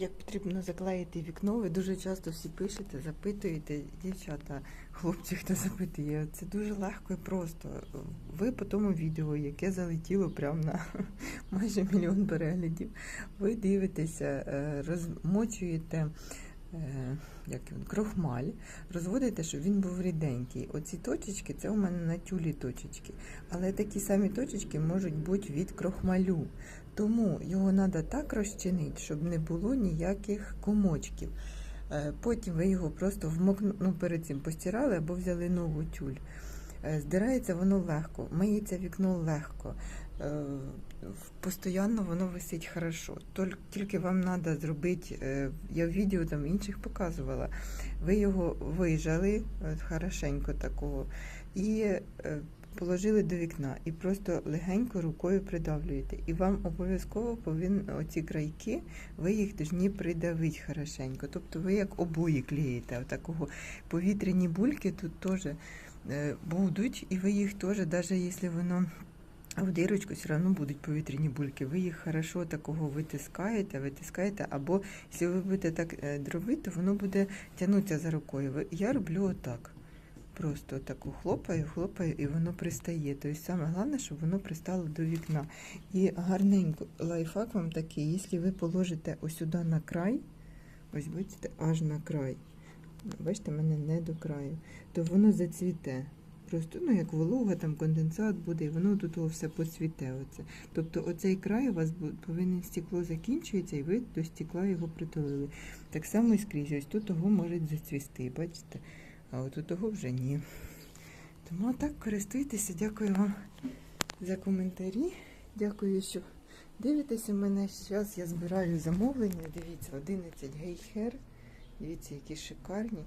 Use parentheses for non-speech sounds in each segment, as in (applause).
Як потрібно заклеїти вікно, ви дуже часто всі пишете, запитуєте, дівчата, хлопці, хто запитує. Це дуже легко і просто. Ви по тому відео, яке залетіло прямо на (laughs) майже мільйон переглядів, ви дивитеся, е, розмочуєте. Е, Як він, крохмаль, розводите, щоб він був ріденький. Оці точечки це у мене на тюлі точечки. Але такі самі точечки можуть бути від крохмалю. Тому його треба так розчинити, щоб не було ніяких комочків. Е, Потім ви його просто вмокну, ну, перед цим постирали або взяли нову тюль. Е, Здирається воно легко, миється вікно легко. Е, Постоянно воно висить хорошо. Тільки вам треба зробити, е, я в відео там інших показувала. Ви його вижали е, хорошенько такого і положили до вікна і просто легенько рукою придавлюєте. І вам обов'язково повинні оці крайки, ви їх повинні придавити хорошенько. Тобто ви як обої клеїте. Такого повітряні бульки тут теж будуть, і ви їх теж, навіть якщо воно в дирочку все одно будуть повітряні бульки. Ви їх хорошо такого витискаєте, витискаєте, або якщо ви будете так е, дробити, то воно буде тягнутися за рукою. Я роблю отак. Просто таку хлопаю, хлопаю, і воно пристає. Тобто саме головне, щоб воно пристало до вікна. І гарненько лайфхак вам такий, якщо ви положите ось сюди на край, ось бачите, аж на край. Бачите, в мене не до краю, то воно зацвіте. Просто, ну, як волога, там конденсат буде, і воно тут все поцвіте. Оце. Тобто оцей край у вас повинен стекло закінчується, і ви до стекла його притулили. Так само і скрізь. Ось тут того може зацвісти, бачите? А от у того вже ні. Тому так користуйтеся. Дякую вам за коментарі. Дякую, що дивитеся мене. Зараз я збираю замовлення. Дивіться, 11 гейхер. Дивіться, які шикарні.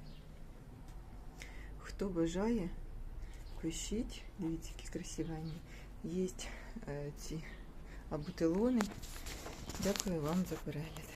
Хто бажає, пишіть. Дивіться, які красивенні. Є е, ці абутилони. Дякую вам за перегляд.